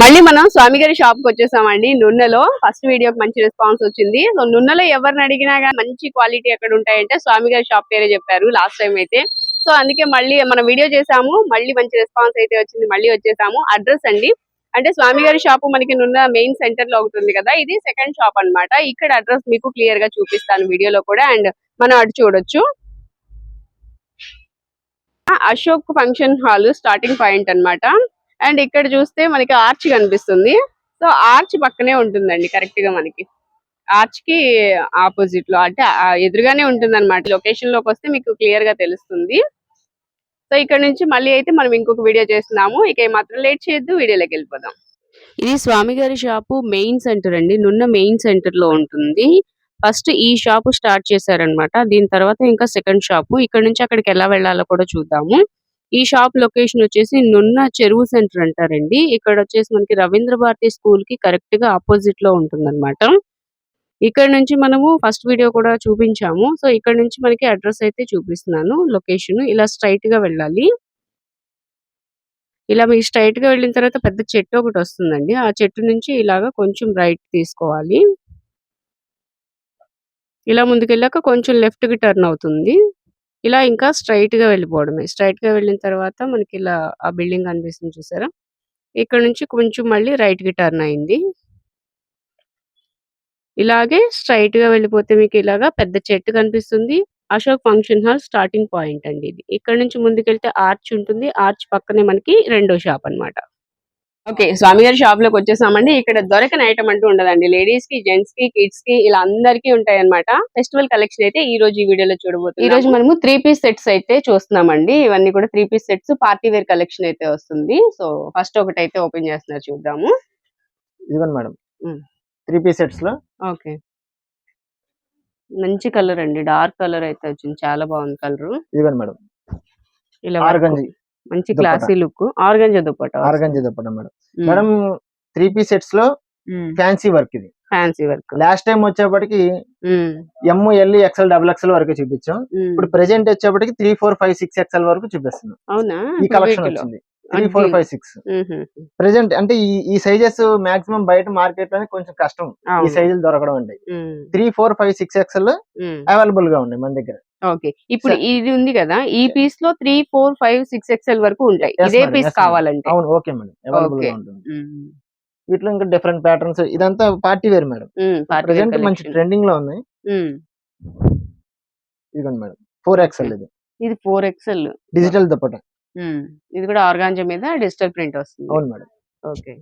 మళ్ళీ మనం స్వామి గారి షాప్కి వచ్చేసామండి నున్నలో. ఫస్ట్ వీడియోకి మంచి రెస్పాన్స్ వచ్చింది. సో నున్నలో ఎవరిని అడిగినా కానీ మంచి క్వాలిటీ ఎక్కడ ఉంటాయంటే స్వామి గారి షాప్ పేరే చెప్పారు లాస్ట్ టైం అయితే. సో అందుకే మళ్ళీ మనం వీడియో చేసాము. మళ్ళీ మంచి రెస్పాన్స్ అయితే వచ్చింది. మళ్ళీ వచ్చేసాము. అడ్రస్ అండి. అంటే స్వామి గారి షాప్ మనకి నున్న మెయిన్ సెంటర్లో ఒకటి ఉంది కదా. ఇది సెకండ్ షాప్ అన్నమాట. ఇక్కడ అడ్రస్ మీకు క్లియర్గా చూపిస్తాను వీడియోలో కూడా. అండ్ మనం అటు చూడొచ్చు. Ashok function hall starting point అన్నమాట. అండ్ ఇక్కడ చూస్తే మనకి ఆర్చ్ కనిపిస్తుంది. సో ఆర్చ్ పక్కనే ఉంటుందండి కరెక్ట్గా మనకి. ఆర్చ్కి ఆపోజిట్లో అంటే ఎదురుగానే ఉంటుంది అనమాట లొకేషన్లోకి వస్తే మీకు క్లియర్గా తెలుస్తుంది. సో ఇక్కడ నుంచి మళ్ళీ అయితే మనం ఇంకొక వీడియో చేస్తున్నాము. ఇక మాత్రం లేట్ చేయొద్దు. వీడియోలోకి వెళ్ళిపోదాం. ఇది స్వామి గారి షాపు మెయిన్ సెంటర్ అండి. నున్న మెయిన్ సెంటర్లో ఉంటుంది. ఫస్ట్ ఈ షాపు స్టార్ట్ చేశారనమాట దీని తర్వాత ఇంకా సెకండ్ షాపు. ఇక్కడ నుంచి అక్కడికి ఎలా వెళ్ళాలో కూడా చూద్దాము. ఈ షాప్ లొకేషన్ వచ్చేసి నున్న చెరువు సెంటర్ అంటారండి. ఇక్కడ వచ్చేసి మనకి రవీంద్ర భారతి స్కూల్కి కరెక్ట్గా ఆపోజిట్లో ఉంటుంది ఇక్కడ నుంచి మనము ఫస్ట్ వీడియో కూడా చూపించాము. సో ఇక్కడ నుంచి మనకి అడ్రస్ అయితే చూపిస్తున్నాను లొకేషన్. ఇలా స్ట్రైట్గా వెళ్ళాలి. ఇలా మీరు స్ట్రైట్గా వెళ్ళిన తర్వాత పెద్ద చెట్టు ఒకటి వస్తుందండి. ఆ చెట్టు నుంచి ఇలాగా కొంచెం రైట్ తీసుకోవాలి. ఇలా ముందుకెళ్ళాక కొంచెం లెఫ్ట్కి టర్న్ అవుతుంది. ఇలా ఇంకా స్ట్రైట్‌గా వెళ్ళిపోవడమే. స్ట్రైట్‌గా వెళ్ళిన తర్వాత మనకి ఇలా ఆ బిల్డింగ్ కనిపిస్తుంది చూసారా? ఇక్కడ నుంచి కొంచెం మళ్ళీ రైట్‌కి టర్న్ అయింది. ఇలాగే స్ట్రైట్‌గా వెళ్ళిపోతే మీకు ఇలాగా పెద్ద చెట్టు కనిపిస్తుంది. Ashok function hall starting point అండి ఇది. ఇక్కడ నుంచి ముందుకెళ్తే ఆర్చ్ ఉంటుంది. ఆర్చ్ పక్కనే మనకి రెండో షాప్ అన్నమాట. ఓకే స్వామి గారి షాప్లోకి వచ్చేసామండి. ఇక్కడ దొరకని ఐటమ్ అంటూ ఉండదండి. లేడీస్కి జెంట్స్కి కిడ్స్కి ఇలా అందరికీ ఉంటాయి అన్నమాట ఫెస్టివల్ కలెక్షన్ అయితే ఈ రోజు ఈ వీడియోలో చూడబోతున్నాం ఈ రోజు మనము త్రీ పీస్ సెట్స్ అయితే చూస్తున్నామండి. ఇవన్నీ కూడా three piece sets party wear collection అయితే వస్తుంది. సో ఫస్ట్ ఒకటి అయితే ఓపెన్ చేస్తున్నారు చూద్దాము. ఇదిగోండి మేడం. త్రీ పీస్ సెట్స్లో? ఓకే. మంచి కలర్ అండి. డార్క్ కలర్ అయితే వచ్చింది. చాలా బాగుంది కలర్ ఇదిగోండి మేడం ఇలా. ఆర్గంజి మంచి dupatta. Classy look. Organza dupatta organza dupatta madam. Madam three piece సెట్స్లో fancy work ఇది. Fancy work. లాస్ట్ టైం వచ్చేప్పటికి M L XL double XL వరకు చూపించాం. ఇప్పుడు ప్రెసెంట్ వచ్చేప్పటికి three four five six XL వరకు చూపిస్తున్నాం. అవునా? ఈ కలెక్షన్ వచ్చింది. Three four five six present అంటే ఈ ఈ సైజెస్ మాక్సిమం బయట మార్కెట్లోనే కొంచెం కష్టం. ఈ సైజులు దొరకడం అండి. Three four five six XL అవైలబుల్గా ఉన్నాయి మన దగ్గర. ఓకే. ఇప్పుడు ఇది ఉంది కదా ఈ పీస్లో three four five six XL వరకు ఉంటాయి. ఇదే పీస్. కావాలంటే. అవును ఓకే మేడం. వీటిలో ఇంకా డిఫరెంట్ ప్యాటర్న్స్ ఇదంతా పార్టీ వేర్ మేడం. ప్రెసెంట్ మంచి ట్రెండింగ్లో ఉన్నాయి ఇదిగోండి మేడం. ఫోర్ ఎక్స్ఎల్ ఇది. ఇది ఫోర్ ఎక్స్ఎల్ డిజిటల్ దుప్పట ఇది కూడా ఆర్గాంజా మీద డిజిటల్ ప్రింట్ వస్తుంది. అవును మేడం. ఓకే.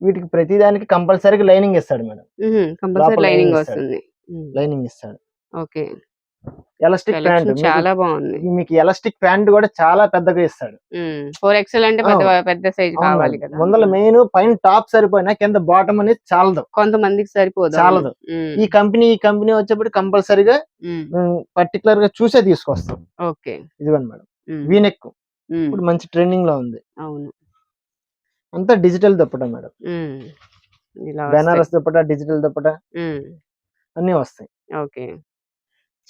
వీటికి ప్రతి దానికి కంపల్సరీగా లైనింగ్ ఇస్తాడు మేడం. కంపల్సరీ లైనింగ్ వస్తుంది. లైనింగ్ ఇస్తాడు. ఓకే. Elastic pant. చాలా బాగుంది. మీకు ఎలాస్టిక్ ప్యాంట్ కూడా చాలా పెద్దగా ఇస్తాడు. ఫోర్ ఎక్స్ఎల్ అంటే పెద్ద పెద్ద సైజ్ కావాలి. కదా. ముందల మెయిన్ పైన టాప్ సరిపోయినా కింద బాటమ్ అనేది చాలదు. కొంతమందికి సరిపోదు. చాలదు. ఈ కంపెనీ ఈ కంపెనీ వచ్చేప్పుడు కంపల్సరీగా పర్టికులర్గా చూసే తీసుకొస్తాం. ఓకే. ఇదిగోండి మేడం. వీనెక్ ఇప్పుడు మంచి ట్రెండింగ్లో ఉంది. అవును. అంతా digital dupatta madam. Banaras dupatta digital dupatta అన్ని వస్తాయి. ఓకే.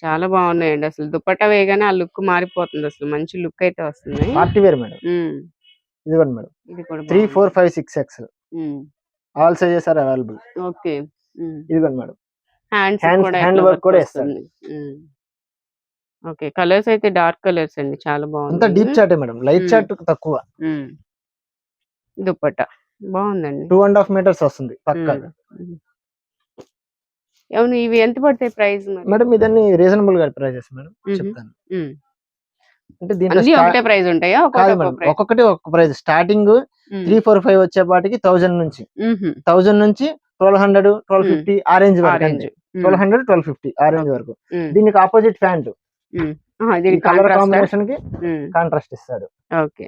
చాలా బాగున్నాయండి అసలు దుపట్టా వేయగానే ఆ లుక్ మారిపోతుంది అసలు మంచి లుక్ అయితే వస్తుంది పార్టీ వేర్ మేడం ఉమ్. ఇదిగోండి మేడం ఇది కూడా త్రీ బాగుంది. Four five six X um. All sizes are available okay um. ఇదిగోండి మేడం హ్యాండ్స్ Hands- కూడా hand ఇట్లా work work కూడా వస్తుంది. ఉమ్. ఓకే కలర్స్ అయితే డార్క్ కలర్స్ అండి చాలా అంతా బాగుంది డీప్ చాట్ మేడం లైట్ మ్మ్. చాట్ తక్కువ ఉమ్. దుపట్టా బాగుందండి టూ అండ్ హాఫ్ మీటర్స్ వస్తుంది పక్క ఉమ్. అవును ఇవి ఎంత పడతాయి ప్రైస్ మేడం ఇదన్నీ రీజనబుల్గా ప్రైజెస్ మేడం. చెప్తాను. అంటే దీంట్లో ఒకటే ప్రైస్ ఉంటాయా? ఒక్కొక్కటి ఒక్కొక్క price. Starting three four five వచ్చేపాటికి థౌజండ్ నుంచి. థౌజండ్ నుంచి ట్వెల్వ్ హండ్రెడ్ ట్వెల్వ్. ఫిఫ్టీ ఆ రేంజ్ వరకు ట్వెల్వ్ హండ్రెడ్ ట్వెల్వ్ ఫిఫ్టీ ఆ రేంజ్ వరకు. దీనికి ఆపోజిట్ ప్యాంట్. దీని కలర్ కాంబినేషన్కి కాంట్రాస్ట్ ఇస్తాడు. ఓకే.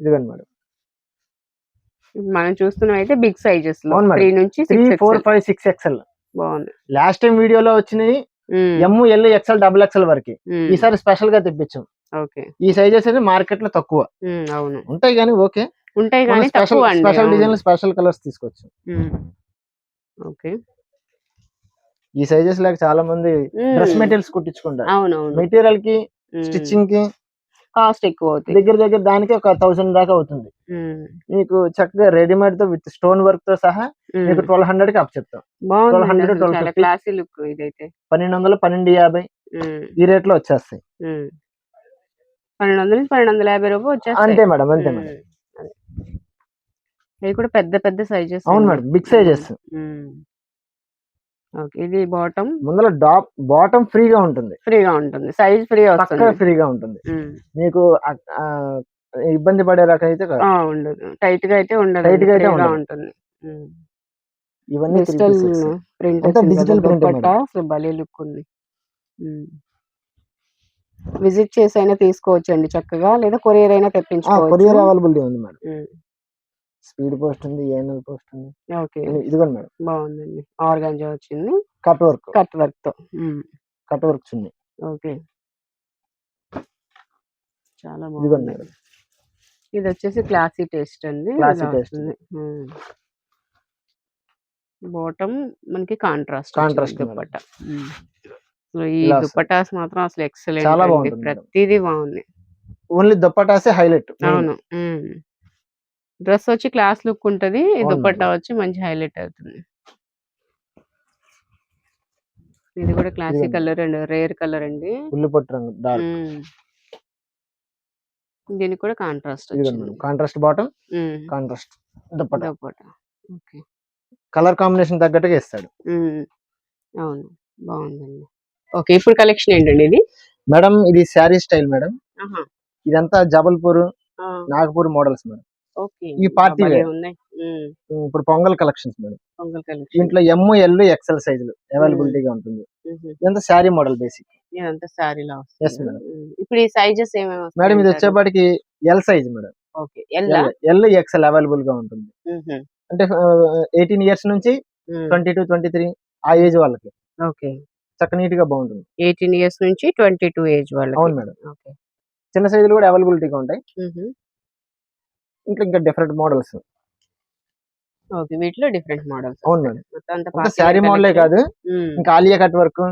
ఇదిగోండి మేడం. మనం చూస్తున్నాం అయితే బిగ్ సైజెస్లో. త్రీ నుంచి ఫోర్ ఫైవ్ సిక్స్ ఎక్స్ఎల్. బాగుంది. లాస్ట్ టైం వీడియోలో వచ్చినవి ఉమ్, M L XL double XL వరకు. ఈసారి స్పెషల్గా తెప్పించాం. ఓకే. ఈ సైజెస్ అనేది మార్కెట్లో తక్కువ అవును. ఉంటాయి కానీ ఓకే. ఉంటాయి కానీ special special. Design special colours తీసుకోవచ్చు ఉమ్, ఓకే. ఈ సైజెస్ లాగా చాలా మంది డ్రెస్ మెటీరియల్స్ కుట్టించుకుంటారు. మెటీరియల్కి స్టిచ్చింగ్కి కాస్ట్ ఎక్కువ అవుతుంది దగ్గర దగ్గర దానికి ఒక థౌసండ్ దాకా అవుతుంది. మీకు చక్కగా రెడీమేడ్తో విత్ స్టోన్ వర్క్తో సహా. మీకు ట్వెల్వ్ హండ్రెడ్కి అప్ చెప్తాం బాగుంది 1200, అసలు చాలా 1250. క్లాసీ లుక్ ఇదైతే. పన్నెండు వందలు పన్నెండు యాభై. ఈ రేట్లో వచ్చేస్తాయి. పన్నెండు వందల పన్నెండు వందల యాభై రూపాయలు వచ్చేస్తాయి. అంతే మేడం అంతే మేడం. ఇవి కూడా పెద్ద పెద్ద సైజెస్ అవును మేడం బిగ్ సైజెస్ ఇది బాటమ్. ముందర డాప్ బాటమ్ ఫ్రీగా ఉంటుంది. ఫ్రీగా ఉంటుంది. సైజ్ ఫ్రీ వస్తుంది. ఫ్రీగా ఉంటుంది. మీకు ఇబ్బంది పడే రకం అయితే ఉండదు. టైట్గా అయితే ఉండదు. Tight గా అయితే. ఉంటుంది. ఇవన్నీ డిజిటల్. ప్రింట్ ఏ మేడం. అసలు భలే లుక్ ఉంది. విజిట్ చేసి అయినా తీసుకోవచ్చు అండి చక్కగా లేదా కొరియర్ అయినా తెప్పించుకోవచ్చు. కొరియర్ అవైలబిలిటీ ఉంది మేడం. స్పీడ్ పోస్ట్ ఉంది ఏఎన్ఎల్ పోస్ట్ ఉంది. ఓకే. ఇది- మేడం. బాగుందండి. ఆర్గాంజా వచ్చింది. Cut work. కట్ వర్క్తో. కట్ వర్క్ ఉంది ఓకే. చాలా బాగుంది మేడం. ఇది వచ్చేసి క్లాసీ టేస్ట్ అండి. Classy taste. బాటమ్ మనకి కాంట్రాస్ట్ Contrast మేడం. దుప్పట ఈ. దుప్పటాస్ మాత్రం అసలు ఎక్సలెంట్ చాలా మేడం. ప్రతిదీ బాగుంది. ఓన్లీ దుప్పటాసే హైలైట్. అవును. డ్రెస్ వచ్చి క్లాస్ లుక్ ఉంటది. దుపట్టా మేడం. వచ్చి మంచి హైలైట్ అవుతుంది. ఇది కూడా క్లాసిక్. కలర్ అండి. రేర్ కలర్ అండి. రంగు డార్క్. దీనికి కూడా contrast contrast bottom contrast dupatta dupatta. Okay. Colour combination తగ్గట్టుగా ఇస్తాడు. అవును. బాగుందండి. ఓకే ఇప్పుడు కలెక్షన్ ఏంటండి ఇది? మేడం ఇది శారీ స్టైల్ మేడం. ఇదంతా జబల్పూర్ నాగపూర్ మోడల్స్ మేడం. ఈ ఉమ్, ఇప్పుడు Pongal collections madam. Pongal collection. దీంట్లో ఎమ్ ఎల్ ఎక్సెల్ సైజులు అవైలబిలిటీగా ఉంటుంది. ఇదంతా శారీ మోడల్ బేసిక్ ఇదంతా శారీలా వస్తుంది. ఇప్పుడు ఈ సైజెస్ ఏమేమి మేడం ఇది? వచ్చేపాటికి L size madam. Okay. L XL అవైలబుల్గా ఉంటుంది. అంటే ఎయిటీన్ ఇయర్స్ నుంచి ట్వంటీ టు ట్వంటీ త్రీ ఆ ఏజ్ వాళ్ళకి. ఓకే. చక్క నీట్గా బాగుంటుంది. ఎయిటీన్ ఇయర్స్ నుంచి ట్వంటీ టూ ఏజ్ వాళ్ళకి. అవును మేడం. ఓకే. చిన్న సైజులు కూడా అవైలబిలిటీగా ఉంటాయి. ఇంకా ఇంకా డిఫరెంట్ మోడల్స్ ఓకే వీటిలో డిఫరెంట్ మోడల్స్ అవును మేడం. మొత్తం అంతా ఇంకా party శారీ మోడలే. కాదు. ఇంకా Alia cut work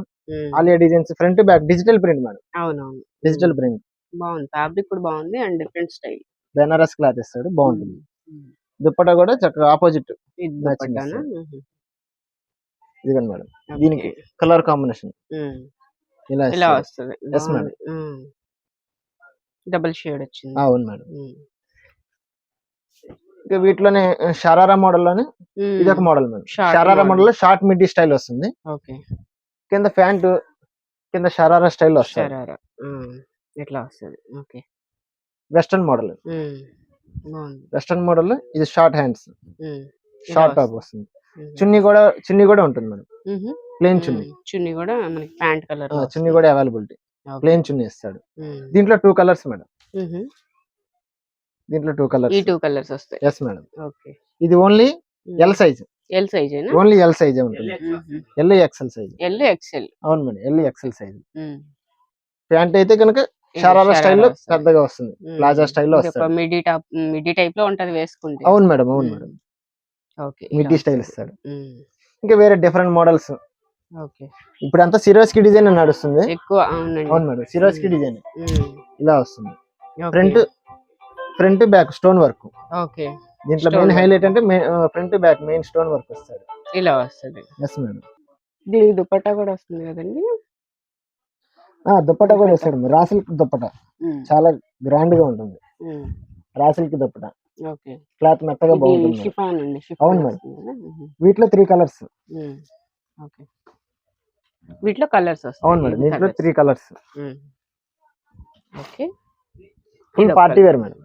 Alia designs front back digital print madam. అవునవును. డిజిటల్ ప్రింట్ బాగుంది. ఫ్యాబ్రిక్ కూడా బాగుంది and different style Banaras cloth ఇస్తాడు బాగుంటుంది. దుప్పటా కూడా చక్కగా ఆపోజిట్. ఇదిగోండి మేడం. దీనికి కలర్ కాంబినేషన్ ఇలా ఇలా. వస్తుంది. Yes, madam. డబుల్ షేడ్ వచ్చింది. అవును మేడం. వీటిలోనే షరారా మోడల్లోనే ఇది ఒక మోడల్ మేడం. షరారా. మోడల్లో షార్ట్ మిడ్డీ స్టైల్ వస్తుంది. ఓకే. కింద ప్యాంట్ కింద షరారా స్టైల్ వస్తుంది. ఇట్లా వస్తుంది? Okay. Western model western model ఇది షార్ట్ హ్యాండ్స్ షార్ట్ టాప్ వస్తుంది. చున్నీ కూడా చున్నీ కూడా ఉంటుంది మేడం. ప్లేన్ చున్నీ. చున్నీ కూడా మనకి ప్యాంట్ కలర్ చున్నీ కూడా అవైలబిలిటీ ప్లేన్ చున్నీ ఇస్తాడు. దీంట్లో టూ కలర్స్ మేడం. దీంట్లో టూ ఈ కలర్స్ టూ కలర్స్ వస్తాయి. ఎస్ మేడం ఓకే ఇది only L size L size only L size ఉంటుంది. L XL size L XL అవును madam L XL size pant అయితే కనుక షరారా స్టైల్లో పెద్దగా వస్తుంది. ప్లాజా స్టైల్లో వస్తుంది మిడి టాప్ మిడి టైప్లో ఉంటది వేసుకుంటే. అవును మేడం అవును మేడం ఓకే మిడ్డీ స్టైల్ ఇస్తాడు. ఇంకా వేరే డిఫరెంట్ మోడల్స్ ఓకే ఇప్పుడు అంతా సిరోస్కి డిజైన్ నడుస్తుంది. ఎక్కువ అవునండి. అవును మేడం సిరోస్కి. డిజైన్ ఇలా వస్తుంది. Okay. Front back stone work. Okay. దీంట్లో మెయిన్. హైలైట్ అంటే front back main stone work వస్తాడు. ఇలా వస్తుంది. ఎస్ మేడం దీనికి దుపట్టా కూడా వస్తుంది కదండి? దుప్పటా కూడా. వేస్తాడు రా సిల్క్ దుప్పటా. చాలా గ్రాండ్గా ఉంటుంది. ఉమ్, raw silk dupatta. Okay. Cloth మెత్తగా బాగుంటుంది అవును మేడం. వస్తుంది వీటిలో త్రీ కలర్స్ వీటిలో కలర్స్ వస్తాయి. అవును madam colours. Three colours. Okay. Full party. Wear madam.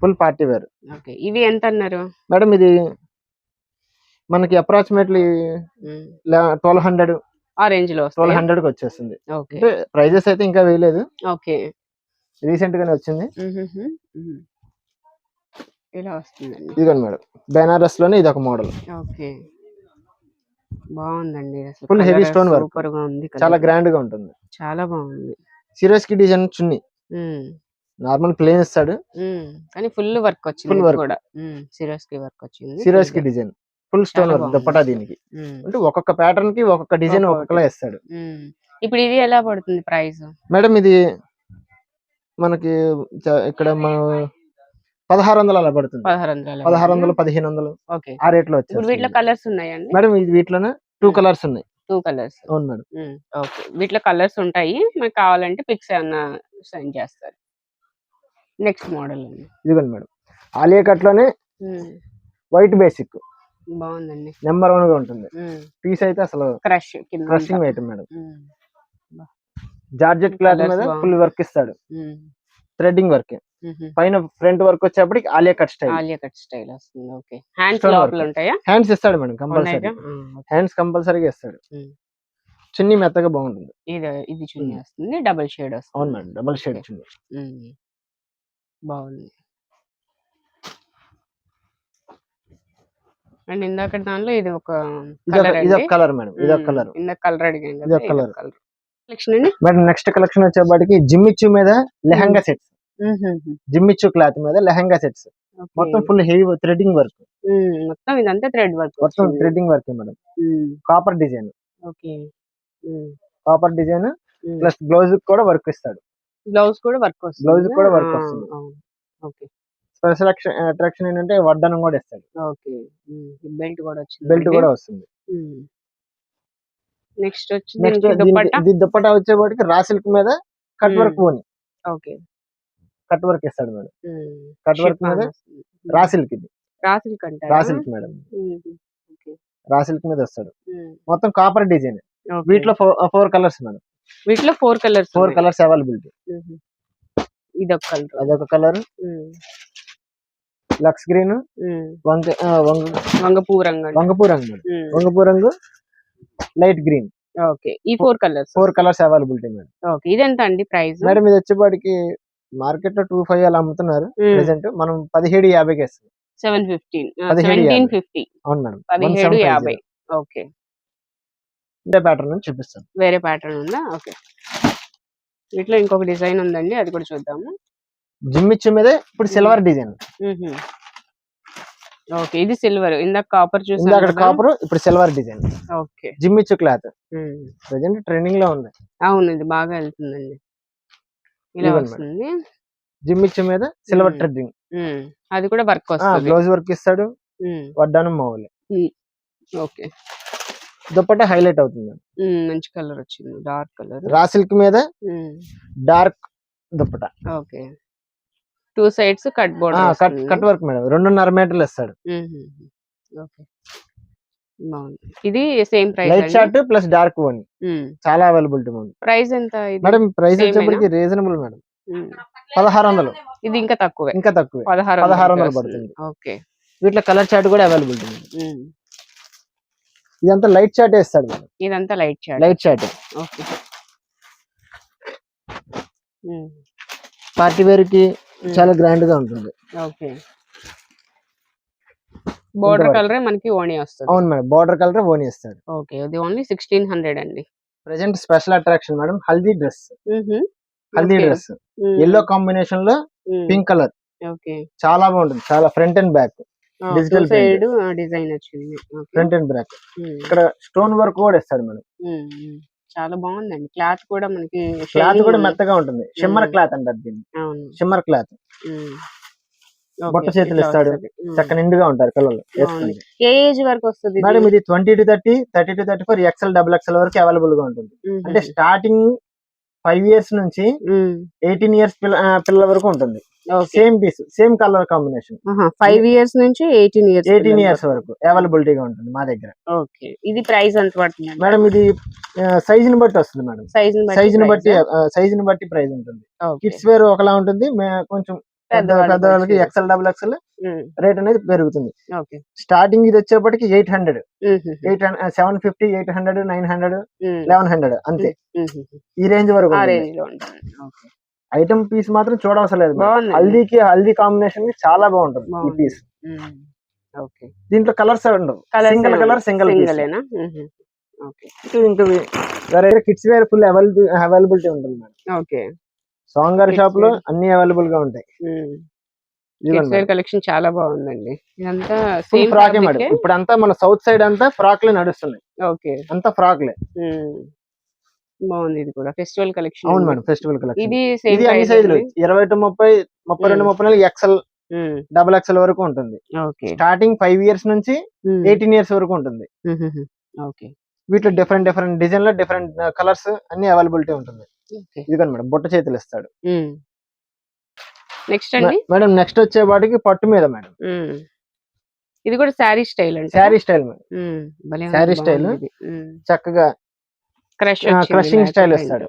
Full party wear. Okay. ఇవి ఎంత అన్నారు? మేడం ఇది మనకి అప్రాక్సిమేట్లీ ట్వెల్వ్ హండ్రెడ్ ఆ రేంజ్లో ట్వెల్వ్ హండ్రెడ్కి వచ్చేస్తుంది. ఓకే. అంటే ప్రైజెస్ అయితే ఇంకా వేయలేదు. ఓకే. రీసెంట్ గానే వచ్చింది. ఇలా వస్తుందండి. ఇదిగోండి మేడం. బెనారస్లోనే ఇది ఒక మోడల్. ఓకే. బాగుందండి Full heavy stone work. సూపర్గా ఉంది చాలా. గ్రాండ్గా ఉంటుంది. చాలా బాగుంది. Swarovski design chunni. Normal plain ఇస్తాడు. కానీ ఫుల్ వర్క్ వచ్చింది ఇది work. కూడా. సిరోస్కి వర్క్ వచ్చింది. Swarovski. Design. Full stone work dupatta. దీనికి. అంటే ఒక్కొక్క ప్యాటర్న్కి ఒక్కొక్క డిజైన్. ఒక్కొక్కలా ఇస్తాడు. ఇప్పుడు ఇది ఎలా పడుతుంది ప్రైస్? మేడం ఇది మనకి ఇక్కడ మన పదహారు వందలు అలా పడుతుంది. పదహారు వందలు పదిహేను వందలు ఓకే. ఆ రేట్లో ఇప్పుడు వీటిలో కలర్స్ ఉన్నాయండి? మేడం ఇది వీటిలోనే టూ కలర్స్ ఉన్నాయి. టూ కలర్స్ అవును మేడం. ఓకే. వీటిలో కలర్స్ ఉంటాయి. మీకు కావాలంటే పిక్స్ ఏమన్నా సెండ్ చేస్తారు. నెక్స్ట్ మోడల్ అండి. ఇదిగోండి మేడం. ఆలియా కట్లోనే ఉమ్, వైట్ బేసిక్. బాగుందండి. నెంబర్ వన్గా ఉంటుంది. పీస్ అయితే అసలు crush crushing item madam. Georgette cloth మీద. ఫుల్ వర్క్ ఇస్తాడు. Threading work. పైన ఫ్రంట్ వర్క్ వచ్చేప్పటికి Alia cut style. Alia cut style వస్తుంది. ఓకే. హ్యాండ్స్ లోపల. ఉంటాయా? హ్యాండ్స్ ఇస్తాడు మేడం కంపల్సరీ. హ్యాండ్స్ కంపల్సరీగా ఇస్తాడు. చున్నీ మెత్తగా బాగుంటుంది. ఇది ఇది చున్నీ. వస్తుంది. డబుల్ షేడ్ వస్తుంది. అవును మేడం. Double shade. చున్నీ. బాగుంది అండ్ ఇందాక దానిలో ఇది ఒక ఇది కలర్ ఒక- ఇది ఒక కలర్ మేడం ఇది ఒక కలర్. ఇందాక కలర్ అడిగాం ఇది కదా ఒక colour. కలర్. కలెక్షన్ అండి? మేడం నెక్స్ట్ కలెక్షన్ వచ్చేపాటికి జిమ్మిచ్చు మీద lehenga sets. Jimmy Choo cloth మీద లెహంగా సెట్స్. మొత్తం ఫుల్ హెవీ థ్రెడ్డింగ్ వర్క్. మొత్తం ఇదంతా థ్రెడ్ వర్క్ మొత్తం threading work madam. Copper design. Okay. Copper design plus blouse కూడా వర్క్ ఇస్తాడు. బ్లౌజ్ కూడా వర్క్ వస్తుంది. Blouse కూడా ఆ, వస్తుంది. ఓకే. స్పెషల్ అట్రాక్షన్ ఏంటంటే వడ్డనం కూడా ఇస్తాడు ఓకే. బెల్ట్ కూడా వచ్చింది బెల్ట్ కూడా వస్తుంది. నెక్స్ట్ వచ్చి నెక్స్ట్ దుప్పటా వచ్చేపాటికి రా సిల్క్ మీద కట్. వర్క్ ఓని ఓకే. కట్ వర్క్ ఇస్తాడు మేడం. కట్ వర్క్ మీద రా సిల్క్ ఇది. రాసిల్ కంటారా రా సిల్క్ మేడం. రా సిల్క్ మీద వస్తాడు. మొత్తం కాపర్ డిజైన్. వీటిలో ఫోర్ కలర్స్ మేడం. వీటిలో four colours four colours availability ఇది ఒక కలర్ అదొక కలర్ లక్స్ గ్రీన్. వంక వంగ వంగ పువ్వు రంగు. వంగపూ రంగు. వంగపూ రంగు లైట్ గ్రీన్. ఓకే. ఈ four colours four colours availability madam okay. ఇది ఎంత అండి ప్రైస్? మేడం ఇది వచ్చేపాటికి మార్కెట్లో టూ ఫైవ్ అలా అమ్ముతున్నారు. ప్రెసెంట్ మనం పదిహేడు యాభైకి ఇస్తాం. Seven fifteen. సెవెంటీన్. ఫిఫ్టీ. అవును మేడం పదిహేడు యాభై. ఓకే. ఇదే ప్యాటర్న్ నుంచి చూపిస్తాను. వేరే ప్యాటర్న్ ఉందా? ఓకే వీటిలో ఇంకొక డిజైన్ ఉందండి అది కూడా చూద్దాము. జిమ్ ఇచ్చే మీదే ఇప్పుడు సిల్వర్ డిజైన్ ఓకే ఇది సిల్వర్ ఇందాక కాపర్ చూసాం కదా. కాపర్ ఇప్పుడు silver design okay Jimmy Choo cloth. Present ట్రెండింగ్లో ఉంది. అవును ఇది బాగా వెళ్తుందండి. ఇలా వస్తుంది. జిమ్ ఇచ్చే మీద సిల్వర్ Hmm. ట్రెడ్డింగ్ ఉమ్. అది కూడా వర్క్ వస్తుంది. బ్లౌజ్ వర్క్ ఇస్తాడు. ఉమ్. వడ్డానం మావులే ఓకే దుప్పట హైలైట్ అవుతుంది. మంచి కలర్ వచ్చింది. Dark colour. రా సిల్క్ మీద dark dupatta okay. Two sides cut cut border cut work madam. రెండున్నర మీటర్లు ఇస్తాడు ఓకే. ఇది same light price short plus dark one. చాలా అవైలబిలిటీ ఉంది. ప్రైస్ ఎంత ఇది? మేడం ప్రైస్ వచ్చేప్పటికి రీజనబుల్ మేడం. పదహారు వందలు. ఇది ఇంకా తక్కువే. ఇంకా తక్కువే. పదహారు పదహారు వందలు వస్తుంది. ఓకే. వీటిలో కలర్ చార్ట్ కూడా అవైలబిలిటీ ఉంది. ఇదంతా లైట్ ఇస్తాడు మేడం ఇదంతా light short light chart okay. Party వేర్కి. చాలా గ్రాండ్గా ఉంటుంది ఓకే బోర్డర్. కలరే మనకి ఓణి వస్తుంది అవును మేడం బార్డర్ కలర్ ఓన్ ఇస్తాడు ఓకే ఇది ఓన్లీ సిక్స్టీన్ హండ్రెడ్ అండి present special attraction madam haldi dress. Haldi. Dress. Yellow కాంబినేషన్లో. పింక్ కలర్ ఓకే చాలా బాగుంటుంది చాలా front and back side design వచ్చింది. Front and back. ఇక్కడ స్టోన్ వర్క్ కూడా ఇస్తాడు ఉమ్. చాలా బాగుందండి. క్లాత్ కూడా మనకి క్లాత్ కూడా. మెత్తగా ఉంటుంది. షిమ్మర్. క్లాత్ అంటారు దీన్ని. Shimmer cloth. బుట్ట చేతులు ఇస్తాడు. చక్క నిండుగా ఉంటారు పిల్లలు ఏ ఏజ్ వరకు వస్తుంది మేడం ఇది? Twenty two thirty thirty two thirty four XL double XL వరకు అవైలబుల్గా ఉంటుంది అంటే స్టార్టింగ్ ఫైవ్ ఇయర్స్ నుంచి ఎయిటీన్ ఇయర్స్ పిల్లల వరకు ఉంటుంది. Same piece same colour combination five years నుంచి ఎయిటీన్ ఇయర్స్ ఎయిటీన్ ఇయర్స్ వరకు అవైలబిలిటీగా ఉంటుంది మా దగ్గర. ఓకే ఇది ప్రైస్ ఎంత పడుతుంది మేడం ఇది సైజ్ని బట్టి వస్తుంది మేడం సైజ్ సైజ్ని బట్టి సైజ్ని బట్టి ప్రైస్ ఉంటుంది. కిడ్స్ వేర్ ఒకలా ఉంటుంది కొంచెం పెద్ద పెద్దవాళ్ళకి ఎక్సెల్ డబుల్ ఎక్సెల్ రేట్ అనేది పెరుగుతుంది. స్టార్టింగ్ ఇది వచ్చేప్పటికి eight hundred eight seven fifty eight hundred nine hundred eleven hundred అంతే. ఈ రేంజ్ వరకు ఐటమ్ పీస్ మాత్రం చూడవసరం లేదు హల్దీకి హల్దీ కాంబినేషన్కి చాలా బాగుంటుంది ఈ. పీస్. ఓకే. దీంట్లో కలర్స్ ఉండవు. సింగిల్ కలర్ సింగిల్ పీస్ సింగలేనా ఓకే. ఇంకా వేరే kids wear full availability availability ఉంటుంది మేడం. ఓకే. సాంగర్ Kids షాప్లో. అన్ని అవైలబుల్గా ఉంటాయి కలెక్షన్ చాలా బాగుందండి. ఇదంతా ఫ్రాకే ఇప్పుడు అంతా మన సౌత్ సైడ్ అంతా ఫ్రాక్ లే నడుస్తున్నాయి. ఓకే. అంతా ఫ్రాక్ లే బాగుంది ఇది కూడా. ఫెస్టివల్ కలెక్షన్ అవును మేడం ఫెస్టివల్ కలెక్షన్ ఇది సేమ్ ఇది అన్ని సైజులు ఇరవై టు ముప్పై ముప్పై రెండు. ముప్పై నాలుగు ఎక్సెల్ డబుల్ ఎక్సెల్ వరకు ఉంటుంది. ఓకే. స్టార్టింగ్ ఫైవ్ ఇయర్స్ నుంచి ఎయిటీన్ ఇయర్స్ వరకు ఉంటుంది. ఓకే. వీటిలో డిఫరెంట్ డిఫరెంట్ డిజైన్లో డిఫరెంట్ కలర్స్ అన్ని అవైలబిలిటీ ఉంటుంది. ఇదిగోండి మేడం బుట్ట చేతులు ఇస్తాడు. నెక్స్ట్ అండి? మేడం నెక్స్ట్ వచ్చే వాటికి పట్టు మీద మేడం. ఇది కూడా శారీ స్టైల్ అండి sari style madam. Saree style. చక్కగా క్రష్ ఆ, crushing style ఇస్తాడు.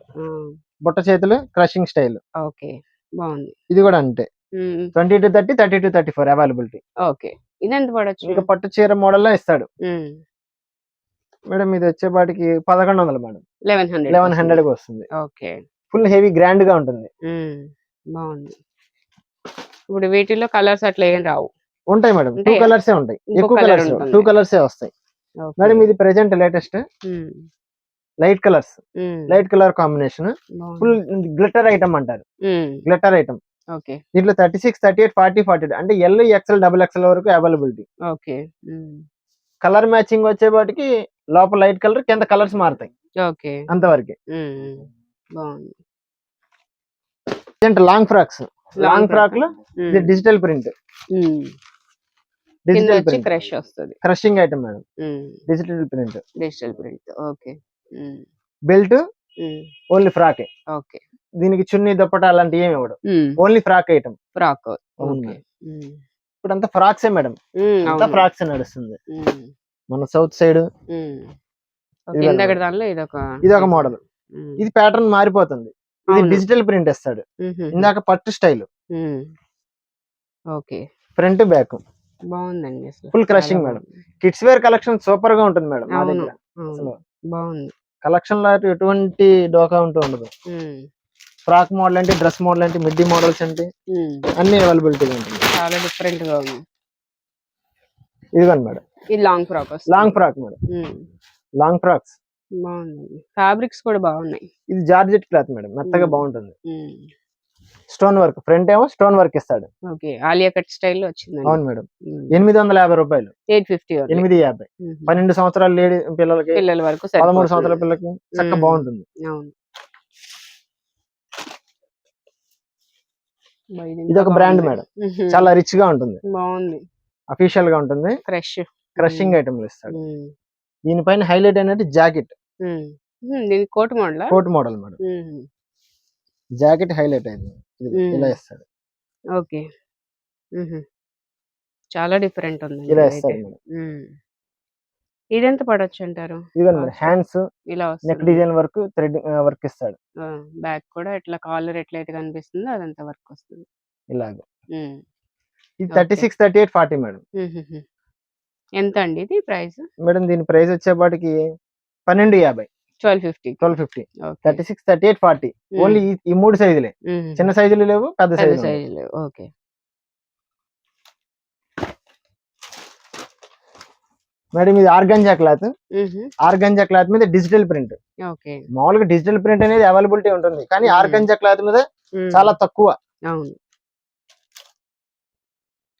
బుట్ట చేతులు క్రషింగ్ స్టైల్. ఓకే బాగుంది. ఇది కూడా అంతే. Twenty two thirty thirty two thirty four availability. Okay పడచ్చు? ఇంకా పట్టు చీర మోడల్లో ఇస్తాడు మేడం ఇది వచ్చేపాటికి పదకొండు వందలు మేడం. లెవెన్ హండ్రెడ్ లెవెన్ హండ్రెడ్కి వస్తుంది. ఓకే. ఫుల్ హెవీ గ్రాండ్గా ఉంటుంది. బాగుంది. ఇప్పుడు వీటిలో కలర్స్ అట్లా ఏం రావు. ఉంటాయి మేడం. టూ? కలర్స్ ఉంటాయి. ఎక్కువ కలర్స్. టూ కలర్స్ వస్తాయి. మేడం ఇది present latest. Light colours. Light colour combination. Full glitter item అంటారు. Glitter item. దీంట్లో thirty six thirty eight forty forty అంటే ఎల్ ఎక్సెల్ డబుల్ ఎక్సెల్ వరకు అవైలబిలిటీ. ఓకే. కలర్ మ్యాచింగ్ వచ్చేపాటికి లోపల లైట్ కలర్ కింద colours మారుతాయి. ఓకే. అంతవరకు. బాగుంది. Long frocks? Long frock. లో డిజిటల్ ప్రింట్. డిజిటల్ క్రష్ వస్తుంది. Crushing item madam. Digital print. Digital print. Okay. Belt only frock. Okay. దీనికి చున్నీ దుప్పట అలాంటివి ఏమి ఇవ్వడు. Only frock item. ఫ్రాక్. ఇప్పుడు అంతా ఫ్రాక్సే మేడం. అంతా ఫ్రాక్స్ నడుస్తుంది. మన సౌత్ సైడ్. ఇది ఒక- మోడల్. ఇది ప్యాటర్న్ మారిపోతుంది. ఇది. డిజిటల్ ప్రింట్ ఇస్తాడు. ఇందాక పట్టు స్టైల్. ఓకే. Front back. బాగుందండి crushing చాలా మేడం. కిడ్స్ వేర్ కలెక్షన్ సూపర్గా ఉంటుంది మేడం మా. దగ్గర. బాగుంది. కలెక్షన్లో ఎటువంటి డోకా ఉంటూ ఉండదు. ఫ్రాక్ మోడల్ అంటే డ్రెస్ మోడల్ అంటే మిడ్డీ మోడల్స్ అంటే. అన్ని అవైలబిలిటీ ఉంటుంది. చాలా డిఫరెంట్గా ఉంది ఇదిగోండి మేడం. ఇది long frock long frock madam. Long frocks బాగుంది. ఫ్యాబ్రిక్స్ కూడా బాగున్నాయి. ఇది జార్జెట్ క్లాత్ మేడం. మెత్తగా. బాగుంటుంది. స్టోన్ వర్క్ ఫ్రంట్ ఏమో స్టోన్ వర్క్ ఇస్తాడు. ఓకే ఆలియా కట్ స్టైల్లో వచ్చిందండి. అవును మేడం. ఎనిమిది వందల యాభై రూపాయలు. ఎయిట్ ఫిఫ్టీ ఎనిమిది యాభై. పన్నెండు సంవత్సరాల లేడీ పిల్లలకి పిల్లల వరకు పదమూడు. సంవత్సరాల పిల్లలకి చక్క. బాగుంటుంది. ఇది ఒక బ్రాండ్. మేడం. చాలా రిచ్గా ఉంటుంది. బాగుంది. అఫీషియల్గా ఉంటుంది. క్రష్ క్రషింగ్ ఐటమ్ ఇస్తాడు. దీనిపైన హైలైట్ అనేది jacket. Coat model? Coat model madam. Jacket highlight అయింది. ఇది. ఇలా ఇస్తాడు ఓకే. చాలా డిఫరెంట్ ఉంది ఇలా ఇస్తాడు మేడం. ఇదెంత పడొచ్చు అంటారు? Cost. హ్యాండ్స్ ఇలా neck design work thread work ఇస్తాడు. బ్యాక్ కూడా ఇట్లా కాలర్ ఎట్లయితే కనిపిస్తుందో అదంతా వర్క్ వస్తుంది. ఇలాగ. ఇది thirty. Six thirty eight forty madam. ఎంత అండి ఇది ప్రైస్? మేడం దీని ప్రైస్ వచ్చేపాటికి పన్నెండు యాభై. Twelve fifty twelve fifty thirty six thirty eight forty only ఈ మూడు సైజులే చిన్న సైజులు లేవు పెద్ద సైజులు. సైజులు ఓకే మేడం ఇది ఆర్గంజా క్లాత్. ఆర్గంజా క్లాత్ మీద డిజిటల్ ప్రింట్. మామూలుగా డిజిటల్ ప్రింట్ అనేది అవైలబిలిటీ ఉంటుంది. కానీ మ్మ్. ఆర్గంజా క్లాత్ మీద చాలా తక్కువ.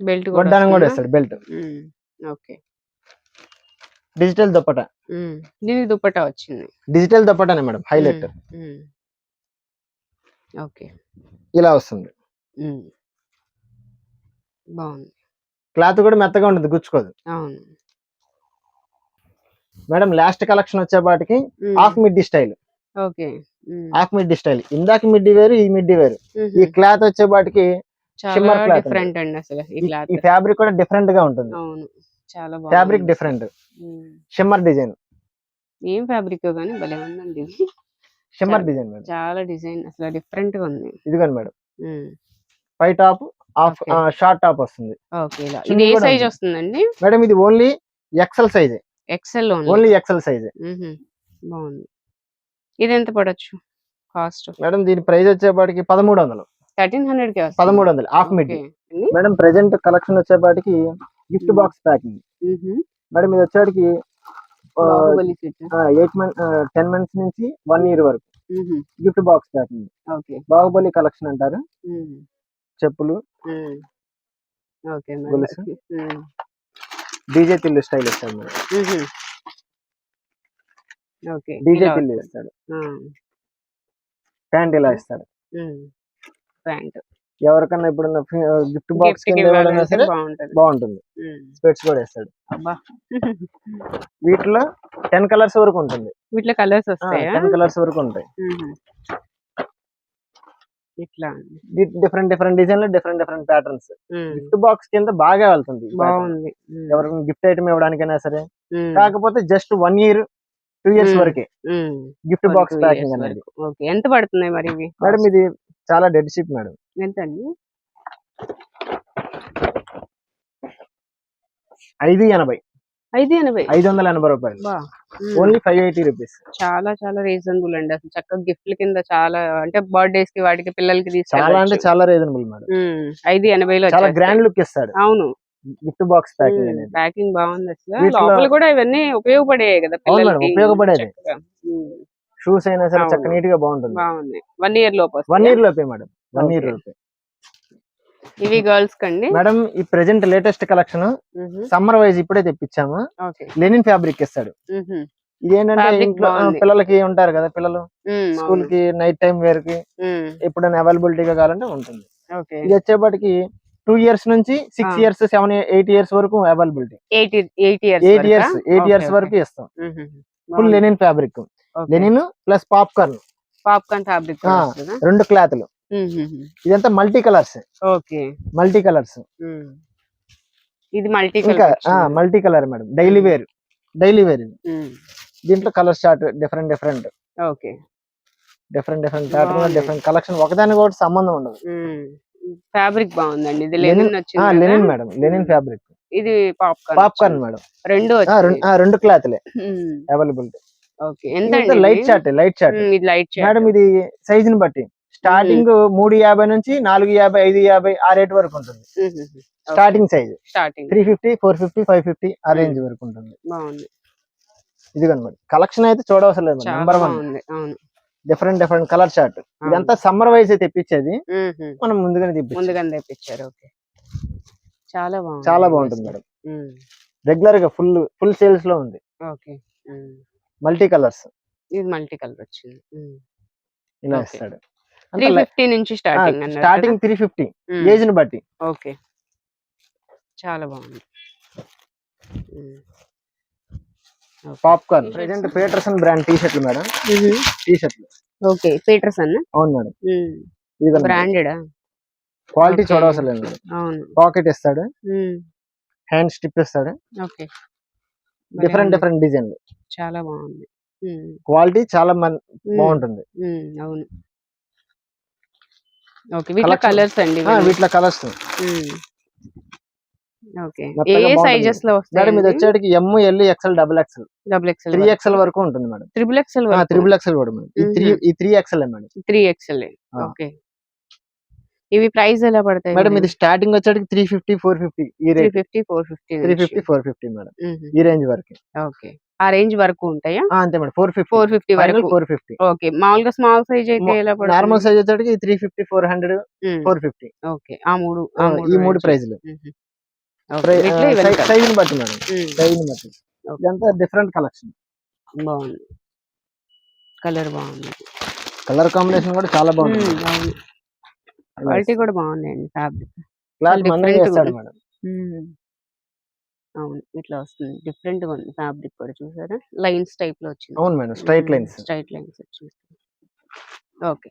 బెల్ట్ కూడా వేస్తాడు బెల్ట్ ఓకే డిజిటల్ దుప్పట. దీనికి దుప్పటా వచ్చింది. డిజిటల్ దుప్పటనే మేడం హైలైట్. ఓకే. ఇలా వస్తుంది. బాగుంది. క్లాత్ కూడా మెత్తగా ఉంటుంది గుచ్చుకోదు. అవును. మేడం లాస్ట్ కలెక్షన్ వచ్చేపాటికి half middy style. Okay. Half middy style. ఇందాక మిడ్డీ వేరు ఈ మిడ్డీ వేరు. ఈ క్లాత్ వచ్చేపాటికి డిఫరెంట్ అండి. అసలు ఈ ఫ్యాబ్రిక్ కూడా డిఫరెంట్గా ఉంటుంది. అవును. చాలా ఫ్యాబ్రిక్ డిఫరెంట్. Shimmer design. ఏం ఫ్యాబ్రిక్ కానీ భలే ఉందండి. Shimmer design madam. చాలా డిజైన్ అసలు డిఫరెంట్గా ఉంది. ఇదిగోండి మేడం. పై టాప్ హాఫ్. షార్ట్ టాప్ వస్తుంది. ఓకే ఇలా. ఇది ఏ సైజ్. వస్తుందండి? మేడం ఇది only XL size XL only. XL size బాగుంది. ఇది ఎంత పడొచ్చు? కాస్ట్? మేడం దీని ప్రైస్ వచ్చేపాటికి పదమూడు వందలు. థర్టీన్ హండ్రెడ్కి పదమూడు వందలు హాఫ్ మిడ్ ప్రెసెంట్ కలెక్షన్ వచ్చేపాటికి గిఫ్ట్. Box packing. మేడం ఇది వచ్చేటికి ఎయిట్ మంత్ టెన్ మంత్స్ నుంచి వన్ ఇయర్ వరకు. Gift box packing. Baahubali collection అంటారు. చెప్పులు. గొలుసు. డీజే తిల్లు స్టైల్ ఇస్తాను మేడం. డీజే పిల్లి ఇస్తాడు ప్యాంట్ ఇలా ఇస్తాడు ప్యాంట్. ఎవరికన్నా ఇప్పుడు గిఫ్ట్ బాక్స్ కింద బాగుంటది. స్పెట్స్ కూడా అబ్బా. వీటిలో టెన్ కలర్స్ వరకు ఉంటుంది. వీటిలో కలర్స్ వస్తాయా? టెన్ కలర్స్ వరకు ఉంటాయి. ఇట్లా. డిఫరెంట్ డిఫరెంట్ డిజైన్లో different different patterns. Gift box కింద బాగా వెళ్తుంది. బాగుంది. ఉమ్. ఎవరికైనా గిఫ్ట్ ఐటమ్ ఇవ్వడానికైనా సరే. కాకపోతే just one year two years. వరకే. గిఫ్ట్ బాక్స్ ప్యాకింగ్ అనేది. ఎంత పడుతున్నాయి మరి ఇవి? మేడం ఇది చాలా డెడ్ షిప్ మేడం ఎంత అండి ఐదు ఎనభై. ఐదు ఎనభై? ఐదు వందల ఎనభై రూపాయలు. ఓన్లీ ఫైవ్ ఎయిటీ రూపీస్ చాలా చాలా రీజనబుల్ అండి. అసలు చక్కగా గిఫ్ట్ల కింద చాలా అంటే బర్త్డేస్కి వాటికి పిల్లలకి చాలా అంటే చాలా రీజనబుల్ మేడం ఐదు ఎనభైలో చాలా. గ్రాండ్ లుక్ ఇస్తాడు. అవును. గిఫ్ట్ బాక్స్ ప్యాకింగ్ ప్యాకింగ్ బాగుంది అసలు. లోపల కూడా ఇవన్నీ ఉపయోగపడేవి కదా ఉపయోగపడేది. షూస్ అయినా సరే. చక్క నీట్గా బాగుంటుంది. బాగుంది. వన్ ఇయర్ లోపు వన్? ఇయర్ లోపే మేడం. One year. లోపే. ఇవి గర్ల్స్ కండి. మేడం ఈ present latest collection summer wise ఇప్పుడే తెప్పించాము. లెనిన్ ఫ్యాబ్రిక్ ఇస్తాడు. ఇదేంటంటే ఇంట్లో. పిల్లలకి ఉంటారు కదా పిల్లలు? స్కూల్కి నైట్ టైం వేర్కి ఎప్పుడైనా అవైలబిలిటీగా కావాలంటే ఉంటుంది. ఇది వచ్చేప్పటికి టూ ఇయర్స్ నుంచి six. Years seven eight years వరకు availability eight eight years eight years eight years వరకు ఇస్తాం. Full linen fabric linen plus popcorn popcorn fabric. రెండు క్లాత్లు ఇదంతా multi colours okay. Multi colours ఇది మల్టీ ఇంకా multi colour madam. Daily wear daily wear దీంట్లో colour chart different different okay. Different different pattern. Different collection ఒకదానికి ఒకటి సంబంధం ఉండదు. ఫ్యాబ్రిక్ బాగుందండి. ఇది లెనిన్ వచ్చింది. Linen madam. లెనిన్ ఫ్యాబ్రిక్ ఇది పాప్కార్న్ పాప్కార్న్ మేడం. రెండు రెండు- క్లాత్లే availability light? Chart light chart. Light madam ఇది సైజ్ని బట్టి. స్టార్టింగ్ మూడు యాభై నుంచి నాలుగు యాభై ఐదు యాభై ఆ రేట్ వరకు ఉంటుంది. Starting size. Starting. Three fifty four fifty five fifty ఆ రేంజ్ వరకు ఉంటుంది. ఇది కనమాట కలెక్షన్ అయితే చూడవసరం లేదు number one different different colour chart ఇదంతా సమ్మర్ వైజ్ తెప్పించేది. మనం ముందుగానే తెప్పించాం ముందుగానే తెప్పించారు. ఓకే. చాలా బాగుంది. చాలా బాగుంటుంది మేడం. రెగ్యులర్గా ఫుల్ ఫుల్ సేల్స్లో ఉంది. ఓకే. మల్టీ కలర్స్ ఇది మల్టీ కలర్ వచ్చింది ఇలా. ఇస్తాడు త్రీ ఫిఫ్టీ నుంచి స్టార్టింగ్ స్టార్టింగ్ త్రీ ఫిఫ్టీ ఏజ్ని బట్టి. ఓకే. చాలా బాగుంది. Popcorn. Present Peterson brand tea షర్ట్లు మేడం. టీ షర్ట్లు ఓకే. పీటర్సన్? అవును మేడం. ఇది బ్రాండెడ్? క్వాలిటీ. చూడవసరం లేదు అవును. పాకెట్ ఇస్తాడు హ్యాండ్ స్టిప్ ఇస్తాడు ఓకే. డిఫరెంట్. డిఫరెంట్ డిజైన్లు చాలా బాగుంది. క్వాలిటీ చాలా బాగుంటుంది. అవును. ఓకే. వీటిలో Collection. కలర్స్ అండి వీటిలో కలర్స్. ఓకే. ఏ. సైజెస్లో మేడం ఇది వస్తాయి వచ్చేటికి M L XL double XL double XL three XL వరకు. ఉంటుంది madam triple XL triple XL కూడా మేడం ఈ త్రీ. ఈ three XL madam three XL. Okay. ఇవి ప్రైస్ ఎలా పడతాయి మేడం ఇది స్టార్టింగ్ వచ్చేటికి త్రీ ఫిఫ్టీ ఫోర్ ఫిఫ్టీ ఈ three fifty four fifty three fifty four fifty madam. ఈ రేంజ్ వరకు. ఓకే. ఆ రేంజ్ వరకు ఉంటాయా? ఆ, అంతే madam. Four fifty four fifty వరకు. Four fifty okay. మామూలుగా స్మాల్ సైజ్ అయితే ఎలా పడుతుంది? Normal size వచ్చేటికి three fifty four hundred four fifty okay. ఆ మూడు ఆ ఈ మూడు range. ప్రైజ్లు. మ్మ్. ఓకే, వీటిలో ఇవన్నీ colours. సైజ్ని బట్టి మేడం. ఉమ్, సైజ్ బట్టి. Okay. ఇదంతా డిఫరెంట్ కలెక్షన్ బాగుంది. కలర్ బాగుంది. కలర్ కాంబినేషన్ కూడా చాలా బాగుంది అవును. క్వాలిటీ కూడా బాగుందండి ఫ్యాబ్రిక్. క్లాత్. మేడం. అవును. ఇట్లా వస్తుంది. డిఫరెంట్గా ఉంది ఫ్యాబ్రిక్ కూడా చూసారా? లైన్స్ టైప్లో వచ్చింది. అవును madam. Straight lines. Straight lines వచ్చింది ఓకే.